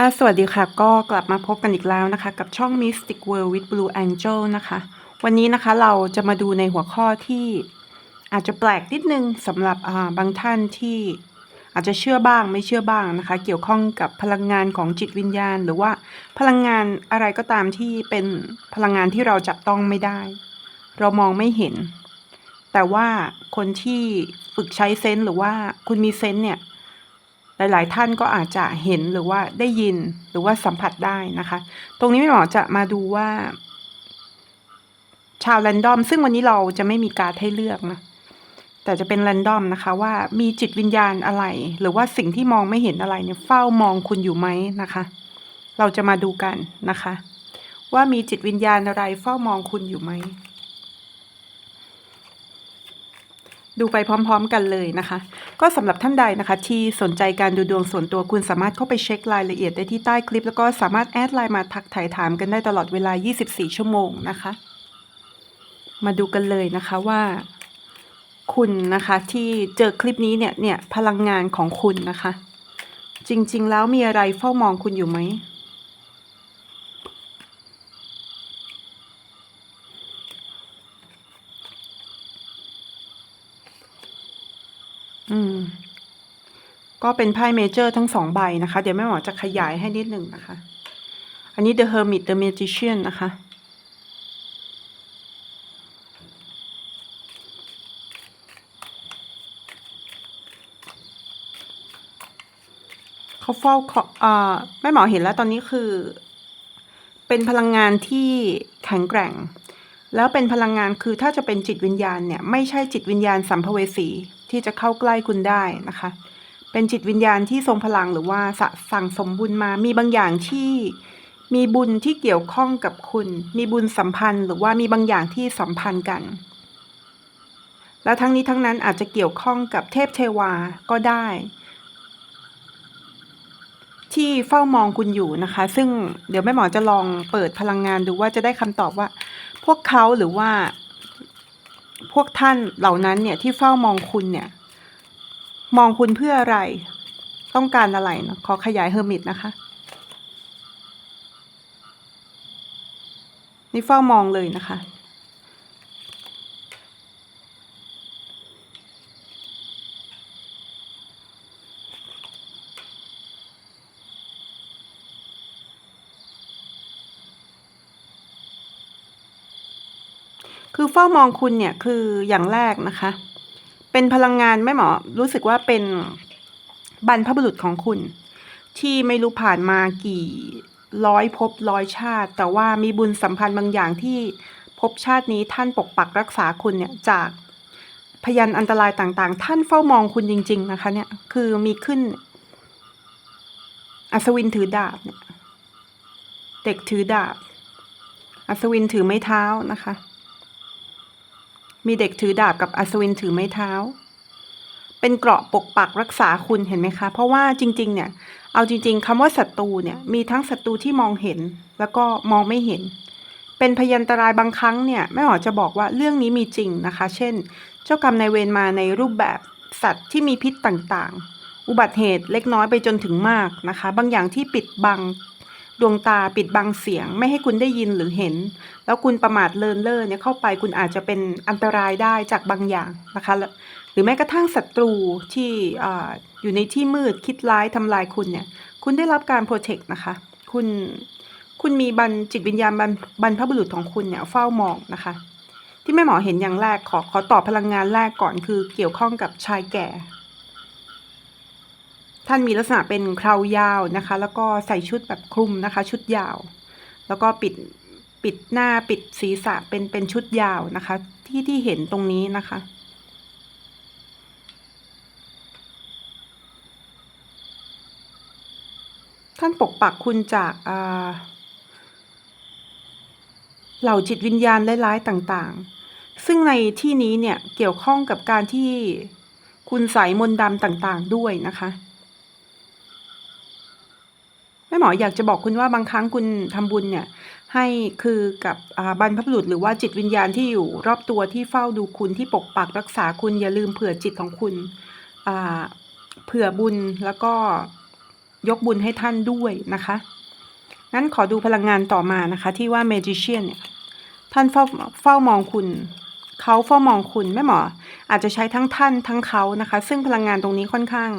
ค่ะ สวัสดีค่ะ ก็กลับมาพบกันอีกแล้วนะคะ กับช่อง Mystic World with Blue Angel นะคะ วันนี้นะคะเราจะมาดูในหัวข้อที่อาจจะแปลกนิดนึงสำหรับอ่าบางท่านที่อาจจะเชื่อบ้างไม่เชื่อบ้างนะคะ เกี่ยวข้องกับพลังงานของจิตวิญญาณ หรือว่าพลังงานอะไรก็ตามที่เป็นพลังงานที่เราจับต้องไม่ได้ เรามองไม่เห็น แต่ว่าคนที่ฝึกใช้เซนส์หรือว่าคุณมีเซนส์เนี่ย หลาย ๆ ท่านก็อาจจะเห็นหรือว่าได้ยินหรือว่าสัมผัสได้นะคะ ตรงนี้แม่หมอจะมาดูว่า ชาวแรนดอม ซึ่งวันนี้เราจะไม่มีการให้เลือกนะแต่จะเป็นแรนดอมนะคะ ว่ามีจิตวิญญาณอะไร หรือว่าสิ่งที่มองไม่เห็นอะไรเนี่ยเฝ้ามองคุณอยู่ไหมนะคะ เราจะมาดูกันนะคะ ว่ามีจิตวิญญาณอะไรเฝ้ามองคุณอยู่ไหม ดูไปพร้อมๆกันเลยนะคะ ก็สำหรับท่านใดนะคะ ที่สนใจการดูดวงส่วนตัวคุณสามารถเข้าไปเช็ครายละเอียดได้ที่ใต้คลิป แล้วก็สามารถแอดไลน์มาทักถ่ายถามกันได้ตลอดเวลา 24 ชั่วโมงนะคะ มาดูกันเลยนะคะว่าคุณนะคะที่เจอคลิปนี้เนี่ยเนี่ยพลังงานของคุณนะคะ จริง ๆ แล้วมีอะไรเฝ้ามองคุณอยู่ไหม อืม ก็เป็นไพ่เมเจอร์ทั้งสองใบนะคะ เดี๋ยวแม่หมอจะขยายให้นิดหนึ่งนะคะ อันนี้ The Hermit The Magician นะคะ เขาเฝ้าขออ่าแม่หมอเห็นแล้วตอนนี้คือ เป็นพลังงานที่แข็งแกร่ง แล้วเป็นพลังงานคือถ้าจะเป็นจิตวิญญาณเนี่ย ไม่ใช่จิตวิญญาณสัมภเวสีที่จะเข้าใกล้คุณได้นะคะ เป็นจิตวิญญาณที่ทรงพลังหรือว่าสะสั่งสมบุญมามีบางอย่างที่มีบุญที่เกี่ยวข้องกับคุณ มีบุญสัมพันธ์ หรือว่ามีบางอย่างที่สัมพันธ์กัน แล้วทั้งนี้ทั้งนั้นอาจจะเกี่ยวข้องกับเทพเทวาก็ได้ ที่เฝ้ามองคุณอยู่นะคะ ซึ่งเดี๋ยวแม่หมอจะลองเปิดพลังงานดูว่าจะได้คำตอบว่า พวกเขาหรือว่า พวกท่านเหล่านั้นเนี่ยที่เฝ้ามองคุณเนี่ย มองคุณเพื่ออะไร ต้องการอะไรเนาะขอขยายเฮอร์มิตนะคะนี่เฝ้ามองเลยนะคะ คือเฝ้ามองคุณเนี่ยคืออย่างแรกนะคะ เป็นพลังงานแม่หมอ รู้สึกว่าเป็นบรรพบุรุษของคุณ ที่ไม่รู้ผ่านมากี่ร้อยภพร้อยชาติ แต่ว่ามีบุญสัมพันธ์บางอย่างที่ภพชาตินี้ท่านปกปักรักษาคุณเนี่ยจากพยันอันตรายต่างๆ ท่านเฝ้ามองคุณจริง ๆ นะคะเนี่ยคือมีขึ้น อัศวินถือดาบเนี่ยเด็กถือดาบ อัศวินถือไม้เท้านะคะ มีเด็กถือดาบกับอัศวินถือไม้เท้า เป็นเกราะปกปักรักษาคุณเห็นไหมคะ เพราะว่าจริง ๆ เนี่ย เอาจริง ๆคำว่าศัตรูเนี่ยมีทั้งศัตรูที่มองเห็น แล้วก็มองไม่เห็น เป็นพยันตรายบางครั้งเนี่ยแม่หมอจะบอกว่าเรื่องนี้มีจริงนะคะ เช่น เจ้ากรรมนายเวรมาในรูปแบบสัตว์ที่มีพิษต่างๆ อุบัติเหตุเล็กน้อยไปจนถึงมากนะคะ บางอย่างที่ปิดบัง ดวงตาปิดบังเสียงไม่ให้คุณได้ยินหรือเห็น แล้วคุณประมาทเลินเล่อเนี่ยเข้าไปคุณอาจจะเป็นอันตรายได้จากบางอย่างนะคะ หรือแม้กระทั่งศัตรูที่ออยู่ในที่มืดคิดร้ายทำลายคุณเนี่ย คุณได้รับการโปรเทคนะคะ คุณคุณมีบันจิตวิญญาณบรรบรรพบุรุษของคุณเนี่ยเฝ้ามองนะคะ ที่แม่หมอเห็นอย่างแรกขอขอตอบพลังงานแรกก่อนคือเกี่ยวข้องกับชายแก่ ท่านมีลักษณะเป็นคราวยาวนะคะ แล้วก็ใส่ชุดแบบคลุมนะคะ ชุดยาว แล้วก็ปิดปิดหน้าปิดศีรษะเป็นเป็นชุดยาวนะคะ ที่ที่เห็นตรงนี้นะคะท่านปกปักคุณจากเหล่าจิตวิญญาณร้ายๆต่างๆ ซึ่งในที่นี้เนี่ยเกี่ยวข้องกับการที่คุณใส่มนต์ดำต่างๆด้วยนะคะ แม่หมออยากจะบอกคุณว่าบางครั้งคุณทำบุญเนี่ย ให้คือกับบรรพบุรุษหรือว่าจิตวิญญาณที่อยู่รอบตัวที่เฝ้าดูคุณที่ปกปักรักษาคุณอย่าลืมเผื่อจิตของคุณเผื่อบุญแล้วก็ยกบุญให้ท่านด้วยนะคะงั้นขอดูพลังงานต่อมานะคะ ที่ว่า magician เนี่ยท่านเฝ้าเฝ้ามองคุณเขาเฝ้ามองคุณแม่หมอ อาจจะใช้ทั้งท่านทั้งเขานะคะ ซึ่งพลังงานตรงนี้ค่อนข้าง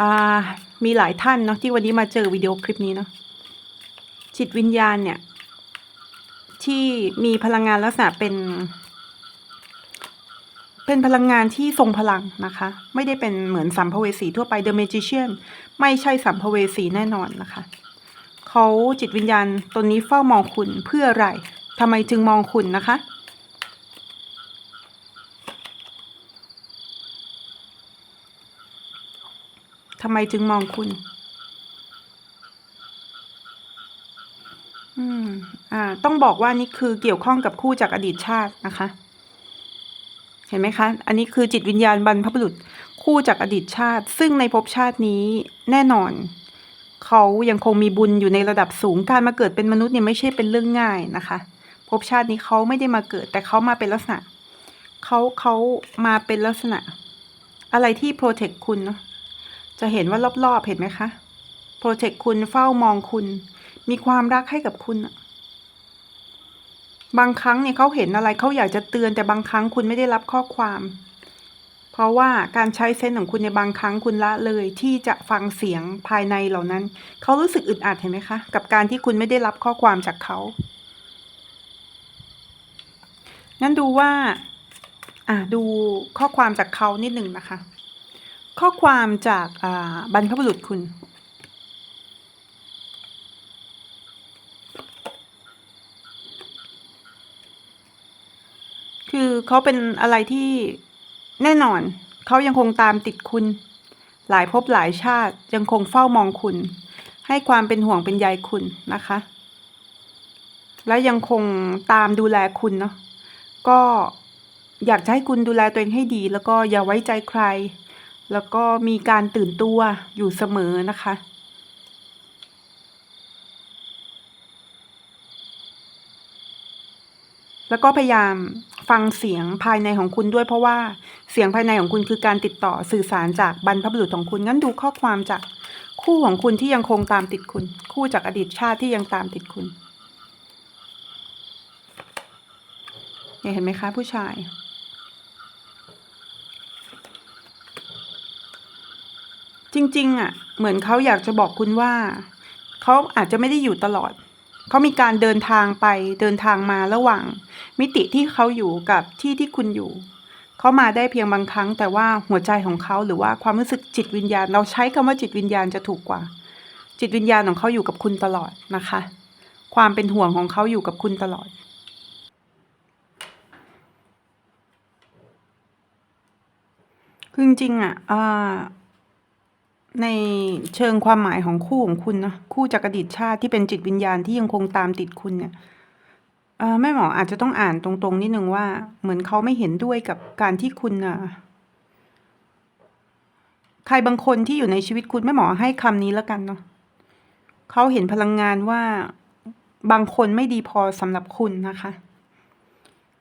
อ่า มีหลายท่านเนาะที่วันนี้มาเจอวิดีโอคลิปนี้เนาะจิตวิญญาณเนี่ย ที่มีพลังงานลักษณะเป็น เป็นพลังงานที่ทรงพลังนะคะ ไม่ได้เป็นเหมือนสัมภเวสีทั่วไป The Magician ไม่ใช่สัมภเวสีแน่นอนนะคะเขาจิตวิญญาณตนนี้เฝ้ามองคุณเพื่ออะไรทำไมจึงมองคุณนะคะ ทำไมจึงมองคุณ อืม อ่า ต้องบอกว่านี่คือเกี่ยวข้องกับคู่จากอดีตชาตินะคะ เห็นไหมคะ อันนี้คือจิตวิญญาณบรรพบุรุษคู่จากอดีตชาติ ซึ่งในภพชาตินี้แน่นอน เขายังคงมีบุญอยู่ในระดับสูงการมาเกิดเป็นมนุษย์เนี่ยไม่ใช่เป็นเรื่องง่ายนะคะภพชาตินี้เขาไม่ได้มาเกิด แต่เขามาเป็นลักษณะเขาเขามาเป็นลักษณะ อะไรที่โปรเทคคุณเนาะ จะเห็นว่ารอบๆเห็นไหมคะโปรเทคคุณเฝ้ามองคุณ มีความรักให้กับคุณ บางครั้งเนี่ยเขาเห็นอะไรเขาอยากจะเตือนแต่บางครั้งคุณไม่ได้รับข้อความ เพราะว่าการใช้เซนของคุณในบางครั้งคุณละเลย ที่จะฟังเสียงภายในเหล่านั้น เขารู้สึกอึดอัดเห็นไหมคะ กับการที่คุณไม่ได้รับข้อความจากเขางั้นดูว่า อ่าดูข้อความจากเขานิดหนึ่งนะคะ ข้อความจากาบรรพบุรุษคุณ คือเขาเป็นอะไรที่แน่นอน เขายังคงตามติดคุณ หลายภพหลายชาติยังคงเฝ้ามองคุณ ให้ความเป็นห่วงเป็นใยคุณนะคะ และยังคงตามดูแลคุณเนาะก็อยากจะให้คุณดูแลตัวเองให้ดี แล้วก็อย่าไว้ใจใคร แล้วก็มีการตื่นตัวอยู่เสมอนะคะ แล้วก็พยายามฟังเสียงภายในของคุณด้วยเพราะว่าเสียงภายในของคุณคือการติดต่อสื่อสารจากบรรพบุรุษของคุณงั้นดูข้อความจากคู่ของคุณที่ยังคงตามติดคุณ คู่จากอดีตชาติที่ยังตามติดคุณเนี่ยเห็นไหมคะผู้ชาย จริง ๆ อะ เหมือนเขาอยากจะบอกคุณว่าเขาอาจจะไม่ได้อยู่ตลอด เขามีการเดินทางไปเดินทางมาระหว่าง มิติที่เขาอยู่กับที่ที่คุณอยู่ เขามาได้เพียงบางครั้ง แต่ว่าหัวใจของเขาหรือว่าความรู้สึกจิตวิญญาณ เราใช้คำว่าจิตวิญญาณจะถูกกว่า จิตวิญญาณของเขาอยู่กับคุณตลอดนะคะ ความเป็นห่วงของเขาอยู่กับคุณตลอดคือจริงๆอะอ่า ในเชิงความหมายของคู่ของคุณนะคู่จากอดีตชาติที่เป็นจิตวิญญาณที่ยังคงตามติดคุณเนี่ยแม่หมออาจจะต้องอ่านตรงๆนิดนึงว่า เหมือนเขาไม่เห็นด้วยกับการที่คุณน่ะใครบางคนที่อยู่ในชีวิตคุณแม่หมอให้คำนี้แล้วกันเนาะเขาเห็นพลังงานว่าบางคนไม่ดีพอสำหรับคุณนะคะ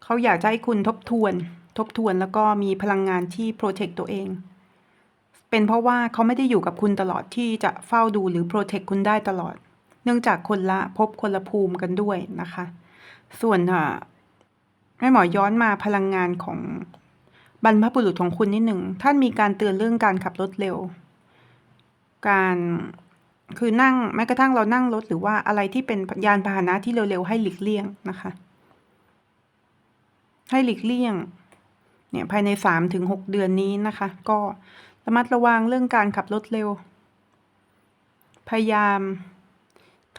เขาอยากจะให้คุณทบทวน ทบทวนแล้วก็มีพลังงานที่โปรเทคตัวเอง เป็นเพราะว่าเขาไม่ได้อยู่กับคุณตลอดที่จะเฝ้าดูหรือโปรเทคคุณได้ตลอด เนื่องจากคนละภพคนละภูมิกันด้วยนะคะ ส่วนอะแม่หมอย้อนมาพลังงานของบรรพบุรุษของคุณนิดหนึ่ง ท่านมีการเตือนเรื่องการขับรถเร็ว การคือนั่งแม้กระทั่งเรานั่งรถหรือว่าอะไรที่เป็นยานพาหนะที่เร็วๆให้หลีกเลี่ยงนะคะ ให้หลีกเลี่ยง เนี่ยภายในสามถึงหกเดือนนี้นะคะ ก็ ระมัดระวังเรื่องการขับรถเร็ว พยายาม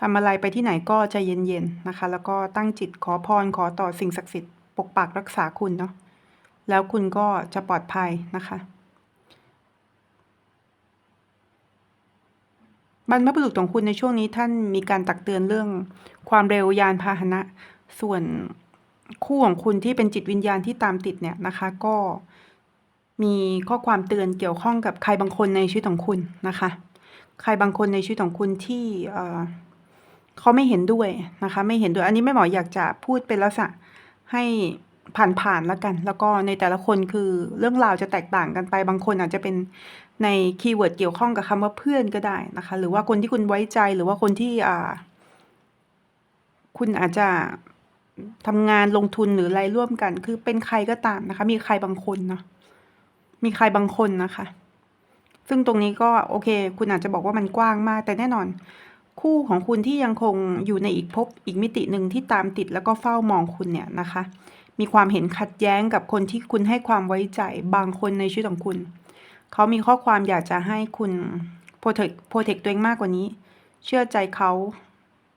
ทำอะไรไปที่ไหนก็ใจเย็นๆนะคะ แล้วก็ตั้งจิตขอพรขอต่อสิ่งศักดิ์สิทธิ์ปกปักรักษาคุณเนาะแล้วคุณก็จะปลอดภัยนะคะ บรรพบุรุษของคุณในช่วงนี้ท่านมีการตักเตือนเรื่องความเร็วยานพาหนะ ส่วนคู่ของคุณที่เป็นจิตวิญญาณที่ตามติดเนี่ยนะคะ ก็ มีข้อความเตือนเกี่ยวข้องกับใครบางคนในชีวิตของคุณนะคะ ใครบางคนในชีวิตของคุณที่เอ่อเขาไม่เห็นด้วยนะคะ ไม่เห็นด้วยอันนี้แม่หมออยากจะพูดเป็นลักษณะให้ผ่านๆแล้วกัน แล้วก็ในแต่ละคนคือเรื่องราวจะแตกต่างกันไปบางคนอาจจะเป็นในคีย์เวิร์ดเกี่ยวข้องกับคำว่าเพื่อนก็ได้นะคะ หรือว่าคนที่คุณไว้ใจหรือว่าคนที่อ่า คุณอาจจะทำงานลงทุนหรืออะไรร่วมกัน คือเป็นใครก็ตามนะคะ มีใครบางคนเนาะ มีใครบางคนนะคะ ซึ่งตรงนี้ก็โอเค คุณอาจจะบอกว่ามันกว้างมาก แต่แน่นอน คู่ของคุณที่ยังคงอยู่ในอีกภพอีกมิติหนึ่งที่ตามติดแล้วก็เฝ้ามองคุณเนี่ยนะคะ มีความเห็นขัดแย้งกับคนที่คุณให้ความไว้ใจบางคนในชีวิตของคุณ เขามีข้อความอยากจะให้คุณโปรเทคโปรเทคตัวเองมากกว่านี้ เชื่อใจเขา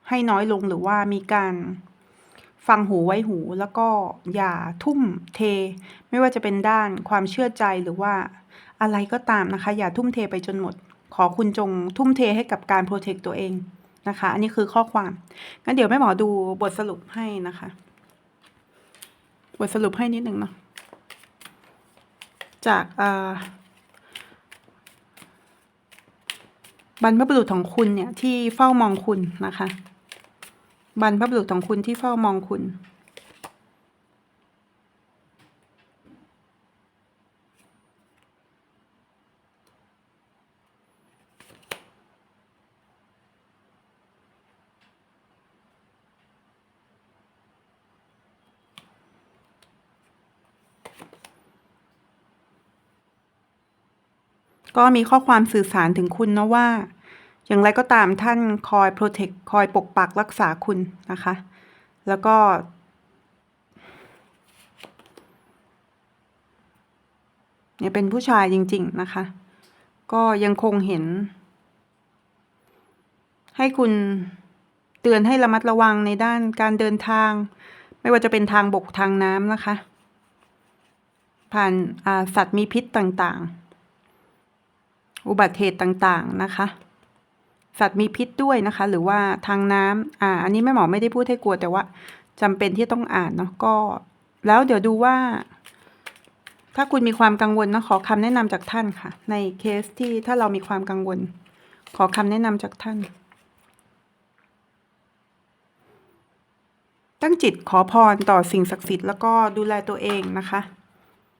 ให้น้อยลงหรือว่ามีการ ฟังหูไว้หูแล้วก็อย่าทุ่มเท ไม่ว่าจะเป็นด้านความเชื่อใจหรือว่าอะไรก็ตามนะคะ อย่าทุ่มเทไปจนหมด ขอคุณจงทุ่มเทให้กับการโปรเทคตัวเองนะคะ อันนี้คือข้อความงั้นเดี๋ยวแม่หมอดูบทสรุปให้นะคะ บทสรุปให้นิดหนึ่งเนาะจากบรรพบุรุษของคุณเนี่ยที่เฝ้ามองคุณนะคะ บรรพบุรุษของคุณที่เฝ้ามองคุณ ก็มีข้อความสื่อสารถึงคุณนะว่า อย่างไรก็ตามท่านคอยโปรเทคคอยปกปักรักษาคุณนะคะ แล้วก็ เนี่ยเป็นผู้ชายจริง ๆนะคะ ก็ยังคงเห็น ให้คุณเตือนให้ระมัดระวังในด้านการเดินทาง ไม่ว่าจะเป็นทางบกทางน้ำนะคะ ผ่านาสัตว์มีพิษต่างๆ อุบัติเหตุต่างๆนะคะ สัตว์มีพิษด้วยนะคะ หรือว่าทางน้ำอ่า อันนี้แม่หมอไม่ได้พูดให้กลัวแต่ว่าจำเป็นที่ต้องอ่านเนาะก็ แล้วเดี๋ยวดูว่า ถ้าคุณมีความกังวลนะขอคำแนะนำจากท่านค่ะ ในเคสที่ถ้าเรามีความกังวล ขอคำแนะนำจากท่าน ตั้งจิตขอพรต่อสิ่งศักดิ์สิทธิ์แล้วก็ดูแลตัวเองนะคะ